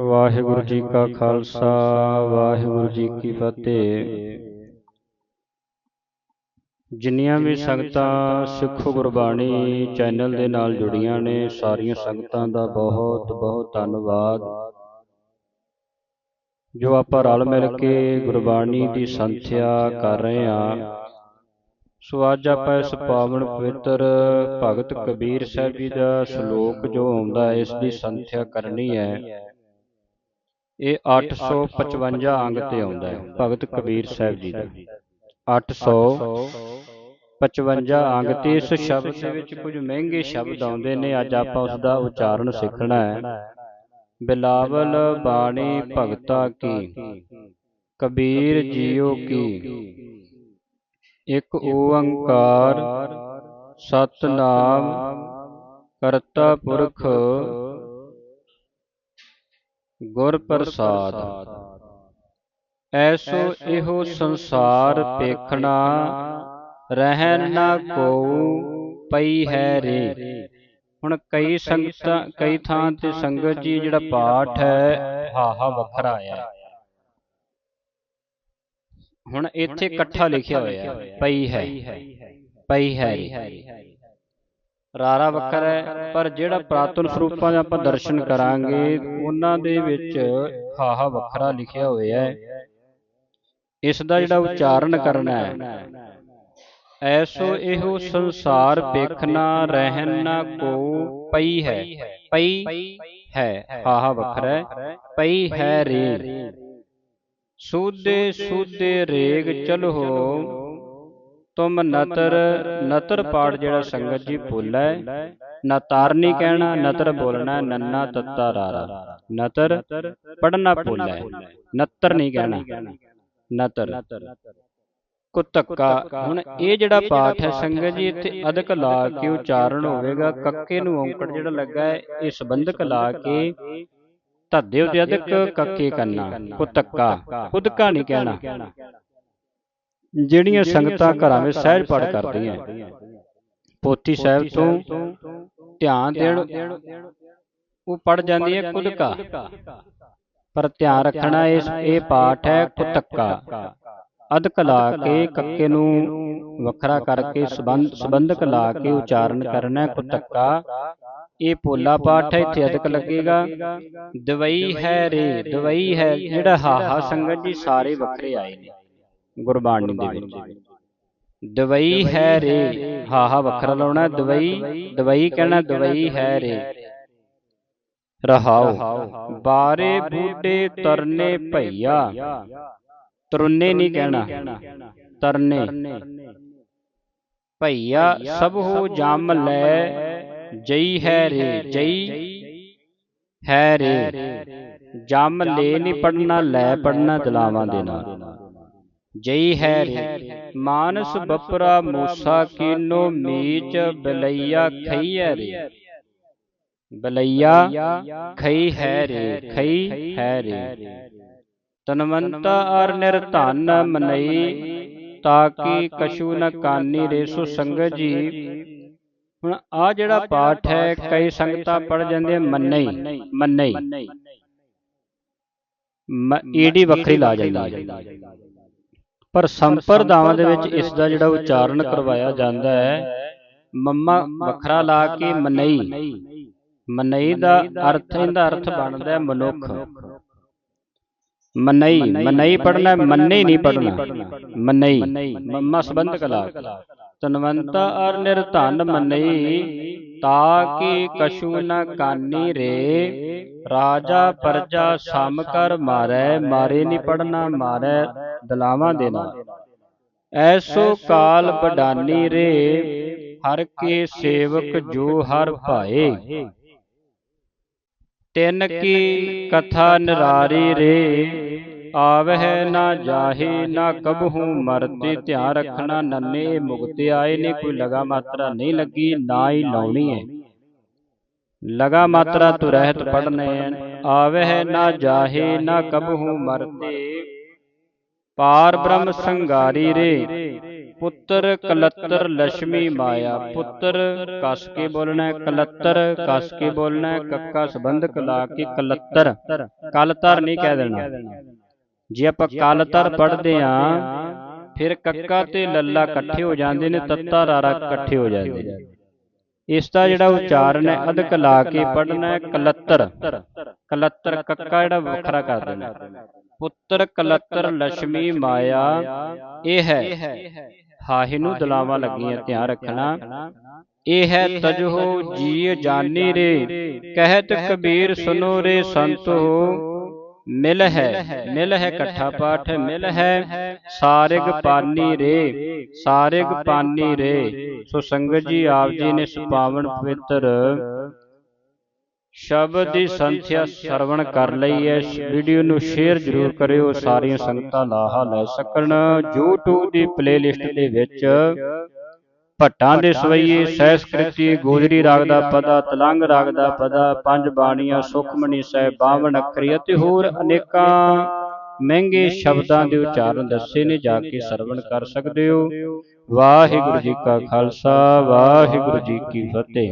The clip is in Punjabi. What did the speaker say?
ਵਾਹਿਗੁਰੂ ਜੀ ਕਾ ਖਾਲਸਾ ਵਾਹਿਗੁਰੂ ਜੀ ਕੀ ਫਤਿਹ। ਜਿੰਨੀਆਂ ਵੀ ਸੰਗਤਾਂ ਸਿੱਖ ਗੁਰਬਾਣੀ ਚੈਨਲ ਦੇ ਨਾਲ ਜੁੜੀਆਂ ਨੇ ਸਾਰੀਆਂ ਸੰਗਤਾਂ ਦਾ ਬਹੁਤ ਬਹੁਤ ਧੰਨਵਾਦ। ਜੋ ਆਪਾਂ ਰਲ ਮਿਲ ਕੇ ਗੁਰਬਾਣੀ ਦੀ ਸੰਥਿਆ ਕਰ ਰਹੇ ਹਾਂ। ਸੋ ਅੱਜ ਆਪਾਂ ਇਸ ਪਾਵਨ ਪਵਿੱਤਰ ਭਗਤ ਕਬੀਰ ਸਾਹਿਬ ਜੀ ਦਾ ਸ਼ਲੋਕ ਜੋ ਆਉਂਦਾ ਹੈ ਇਸ ਦੀ ਸੰਥਿਆ ਕਰਨੀ ਹੈ। ਇਹ 855 ਅੰਗ ਤੇ ਆਉਂਦਾ ਹੈ। ਭਗਤ ਕਬੀਰ ਸਾਹਿਬ ਜੀ ਦਾ। 855 ਅੰਗ ਤੇ ਇਸ ਸ਼ਬਦ ਦੇ ਵਿੱਚ ਕੁਝ ਮਹਿੰਗੇ ਸ਼ਬਦ ਆਉਂਦੇ ਨੇ। ਅੱਜ ਆਪਾਂ ਉਸ ਦਾ ਉਚਾਰਨ ਸਿੱਖਣਾ ਹੈ। ਬਿਲਾਵਲ ਬਾਣੀ ਭਗਤਾ ਕੀ। ਕਬੀਰ ਜੀਓ ਕੀ। ਇੱਕ ਓੰਕਾਰ ਸਤਨਾਮ ਕਰਤਾ ਪੁਰਖ ਗੁਰ ਪ੍ਰਸਾਦ ਐਸੋ ਇਹੋ ਸੰਸਾਰ ਪੇਖਣਾ ਰਹਿਣ ਨਾ ਕੋ ਪਈ ਹੈ ਰੇ। ਹੁਣ ਕਈ ਸੰਗਤਾਂ ਕਈ ਥਾਂ ਤੇ ਸੰਗਤ ਜੀ ਜਿਹੜਾ ਪਾਠ ਹੈ, ਹਾਹਾ ਵੱਖਰਾ ਆਇਆ ਹੁਣ ਇੱਥੇ ਇਕੱਠਾ ਲਿਖਿਆ ਹੋਇਆ, ਪਈ ਹੈ। ਪਈ ਹੈ ਰਾਰਾ ਵੱਖਰਾ ਹੈ ਪਰ ਜਿਹੜਾ ਪ੍ਰਾਤਨ ਸਰੂਪਾਂ ਦੇ ਆਪਾਂ ਦਰਸ਼ਨ ਕਰਾਂਗੇ ਉਹਨਾਂ ਦੇ ਵਿੱਚ ਹਾਹਾ ਵੱਖਰਾ ਲਿਖਿਆ ਹੋਇਆ ਹੈ। ਇਸ ਦਾ ਜਿਹੜਾ ਉਚਾਰਨ ਕਰਨਾ ਹੈ ਐਸੋ ਇਹੋ ਸੰਸਾਰ ਵੇਖਣਾ ਰਹਿਣ ਨਾ ਕੋ ਪਈ ਹੈ। ਪਈ ਹੈ। ਹਾਹਾ ਵੱਖਰਾ ਪਈ ਹੈ ਰੇ ਸੂਦੇ ਸੂਦੇ ਰੇਗ ਚਲੋ। ਤੁਮ ਨਤਰ ਨਤਰ ਪਾੜ ਜਿਹੜਾ ਸੰਗਤ ਜੀ ਭੁੱਲਾ। ਹੈ ਨਤਾਰ ਨਹੀਂ ਕਹਿਣਾ ਨਤਰ ਬੋਲਣਾ ਨੰਨਾ ਤੱਤਾ ਰਾਰਾ। ਨਤਰ ਪੜਨਾ ਭੁੱਲਾ। ਹੈ ਨਤਰ ਨਹੀਂ ਕਹਿਣਾ। ਨਤਰ। ਕੁਤੱਕਾ। ਹੁਣ ਇਹ ਜਿਹੜਾ ਪਾਠ ਹੈ ਸੰਗਤ ਜੀ ਇੱਥੇ ਅਦਕ ਲਾ ਕੇ ਉਚਾਰਨ ਹੋਵੇਗਾ। ਕੱਕੇ ਨੂੰ ਔਂਕੜ ਜਿਹੜਾ ਲੱਗਾ ਹੈ ਇਹ ਸੰਬੰਧਕ ਲਾ ਕੇ ਧੱਦੇ ਉਤੇ ਅਦਕ ਕੱਕੇ ਕੰਨਾ। ਕੁਤੱਕਾ। ਕੁਦਕਾ ਨਹੀਂ ਕਹਿਣਾ। ਜਿਹੜੀਆਂ ਸੰਗਤਾਂ ਘਰਾਂ ਵਿੱਚ ਸਹਿਜ ਪਾਠ ਕਰਦੀਆਂ। ਪੋਥੀ ਸਾਹਿਬ ਤੋਂ ਧਿਆਨ ਦੇਣ। ਉਹ ਪੜ ਜਾਂਦੀ ਹੈ ਕੁਦਕਾ ਪਰ ਧਿਆਨ ਰੱਖਣਾ ਇਸ ਇਹ ਪਾਠ ਹੈ ਕੁਤੱਕਾ ਅਦਕ ਲਾ ਕੇ ਕੱਕੇ ਨੂੰ ਵੱਖਰਾ ਕਰਕੇ ਸੰਬੰਧ ਸੰਬੰਧਕ ਲਾ ਕੇ ਉਚਾਰਨ ਕਰਨਾ ਕੁਤੱਕਾ ਇਹ ਪੋਲਾ ਪਾਠ ਹੈ ਇੱਥੇ ਅਦਕ ਲੱਗੇਗਾ ਦਵਈ ਹੈ ਰੇ ਦਵਈ ਹੈ ਜਿਹੜਾ ਹਾਹਾ ਸੰਗਤ ਜੀ ਸਾਰੇ ਵੱਖਰੇ ਆਏ ਨੇ। ਗੁਰਬਾਣੀ ਦੇ ਵਿੱਚ। ਦਵਈ ਹੈ ਰੇ। ਹਾਹਾ ਵੱਖਰਾ ਲਾਉਣਾ ਦਵਈ। ਦਵਈ। ਕਹਿਣਾ ਦਵਈ ਹੈ ਰੇ। ਰਹਾਉ ਬਾਰੇ ਬੂਡੇ ਤਰਨੇ ਭਈਆ। ਤਰੁੰਨੇ ਨਹੀਂ ਕਹਿਣਾ। ਤਰਨੇ। ਭਈਆ ਸਭ ਹੋ ਜਮ ਲੈ ਜਈ ਹੈ ਰੇ। ਜਈ ਹੈ ਰੇ। ਜਮ ਲੈ ਨਹੀਂ ਪੜਨਾ ਲੈ ਪੜਨਾ ਦਲਾਵਾਂ ਦੇ ਨਾਲ। ਜਈ ਹੈ ਰੇ ਮਾਨਸ ਬਪਰਾ ਮੂਸਾ ਕੀਨੋ ਮੀਚ ਬਲਈਆ ਖਈਐ ਰੇ ਬਲਈਆ ਖਈ ਹੈ ਰੇ ਖਈ ਹੈ ਰੇ ਤਨਵੰਤਾ ਅਰ ਨਿਰਧਨ ਮਨਈ ਤਾਕੀ ਕਛੂ ਨ ਕਾਨੀ ਰੇ ਸੋ ਸੰਗਤ ਜੀ। ਹੁਣ ਆ ਜਿਹੜਾ ਪਾਠ ਹੈ ਕਈ ਸੰਗਤਾਂ ਪੜ ਜਾਂਦੇ ਮੰਨਈ ਮੰਨਈ ਈਡੀ ਵੱਖਰੀ ਲਾ ਜਾਂਦੀ ਹੈ। ਪਰ ਸੰਪਰਦਾਵਾਂ ਦੇ ਵਿੱਚ ਇਸ ਦਾ ਜਿਹੜਾ ਉਚਾਰਨ ਕਰਵਾਇਆ ਜਾਂਦਾ ਹੈ ਮੰਮਾ ਵੱਖਰਾ ਲਾ ਕੇ ਮਨਈ। ਮਨਈ ਦਾ ਅਰਥ ਇਹਦਾ ਅਰਥ ਬਣਦਾ ਹੈ ਮਨੁੱਖ। ਮਨਈ ਮਨਈ ਪੜਨਾ ਮੰਨੇ ਨਹੀਂ ਪੜਨਾ ਮਨਈ ਮੰਮਾ ਸੰਬੰਧਕ ਲਾ ਤਨਵੰਤਾ ਅਰ ਨਿਰਧਨ ਮਨਈ ਤਾਕੀ ਕਛੂ ਨ ਕਾਨੀ ਰੇ। ਰਾਜਾ ਪਰਜਾ ਸਮ ਕਰ ਮਾਰੈ ਮਾਰੇ ਨਹੀਂ ਪੜਨਾ ਮਾਰੈ ਦਲਾਵਾਂ ਦੇ ਨਾਲ। ਐਸੋ ਕਾਲ ਬਡਾਨੀ ਰੇ ਹਰ ਕੇ ਸੇਵਕ ਜੋ ਹਰ ਭਾਏ। ਤਿੰਨ ਕੀ ਕਥਾ ਨਿਰਾਰੀ ਰੇ ਆਵਹਿ ਨਾ ਜਾਹੇ ਨਾ ਕਬਹੂ ਮਰਤੇ ਧਿਆਨ ਰੱਖਣਾ ਨੰਨੇ ਮੁਕਤ ਆਏ ਨੇ ਕੋਈ ਲਗਾ ਮਾਤਰਾ ਨਹੀਂ ਲੱਗੀ ਨਾ ਹੀ ਲਾਉਣੀ ਹੈ। ਲਗਾ ਮਾਤਰਾ ਤੋ ਰਹਿਤ ਪੜਨੇ ਆਵਹਿ ਨਾ ਜਾਹੇ ਨਾ ਕਬਹੂ ਮਰਤੇ ਪਾਰ ਬ੍ਰਹਮ ਸੰਗਾਰੀ ਰੇ ਪੁੱਤਰ ਕਲੱਤਰ ਲక్ష్ਮੀ ਮਾਇਆ ਪੁੱਤਰ ਕਸ ਕੇ ਬੋਲਣਾ ਹੈ ਕਲੱਤਰ ਕਸ ਕੇ ਬੋਲਣਾ ਹੈ ਕੱਕਾ ਸੰਬੰਧਕ ਲਾ ਕੇ ਕਲੱਤਰ ਕਲਤਰ ਨਹੀਂ ਕਹਿ ਦੇਣਾ ਜੇ ਆਪਾਂ ਕਲਤਰ ਪੜ੍ਹਦੇ ਆ ਫਿਰ ਕੱਕਾ ਤੇ ਲੱਲਾ ਇਕੱਠੇ ਹੋ ਜਾਂਦੇ ਨੇ ਤੱਤਾ ਰਾਰਾ ਇਕੱਠੇ ਹੋ ਜਾਂਦੇ ਨੇ ਇਸ ਦਾ ਜਿਹੜਾ ਉਚਾਰਨ ਹੈ ਅਧਿਕ ਲਾ ਕੇ ਪੜ੍ਹਨਾ ਹੈ ਕਲੱਤਰ ਕਲੱਤਰ ਕੱਕਾ ਜਿਹੜਾ ਵੱਖਰਾ ਕਰ ਦੇਣਾ ਪੁੱਤਰ ਕਲੱਤਰ ਲక్ష్ਮੀ ਮਾਇਆ ਇਹ ਹੈ। ਹਾਹੇ ਨੂੰ ਦਲਾਵਾਂ ਲੱਗੀਆਂ ਧਿਆਨ ਰੱਖਣਾ। ਇਹ ਹੈ ਤਜੋ ਜੀ ਜਾਨੀ ਰੇ। ਕਹਿਤ ਕਬੀਰ ਸੁਨੋ ਰੇ ਸੰਤ। ਮਿਲ ਹੈ ਮਿਲ ਹੈ ਇਕੱਠਾ ਪਾਠ ਮਿਲ ਹੈ ਸਾਰਿਗ ਪਾਨੀ ਰੇ ਸਾਰਿਗ ਪਾਨੀ ਰੇ। ਸੋ ਸੰਗਤ ਜੀ ਆਪ ਜੀ ਨੇ ਇਸ ਪਾਵਨ ਪਵਿੱਤਰ ਸ਼ਬਦ ਦੀ ਸੰਥਿਆ ਸਰਵਣ ਕਰ ਲਈ ਹੈ ਵੀਡੀਓ ਨੂੰ ਸ਼ੇਅਰ ਜ਼ਰੂਰ ਕਰਿਓ ਸਾਰੀਆਂ ਸੰਗਤਾਂ ਲਾਹਾ ਲੈ ਸਕਣ। YouTube ਦੀ ਪਲੇਲਿਸਟ ਦੇ ਵਿੱਚ ਭੱਟਾਂ ਦੇ ਸਵਈਏ ਸਹਿਸਕ੍ਰਿਤੀ ਗੋਜਰੀ ਰਾਗ ਦਾ ਪਦਾ ਤਲੰਗ ਰਾਗ ਦਾ ਪਦਾ ਪੰਜ ਬਾਣੀਆਂ ਸੁਖਮਨੀ ਸਾਹਿਬ 52 ਅੱਖਰੀ ਅਤੇ ਹੋਰ ਅਨੇਕਾਂ ਮਹਿੰਗੇ ਸ਼ਬਦਾਂ ਦੇ ਉਚਾਰਨ ਦੱਸੇ ਨੇ ਜਾ ਕੇ ਸਰਵਣ ਕਰ ਸਕਦੇ ਹੋ। ਵਾਹਿਗੁਰੂ ਜੀ ਕਾ ਖਾਲਸਾ ਵਾਹਿਗੁਰੂ ਜੀ ਕੀ ਫਤਿਹ।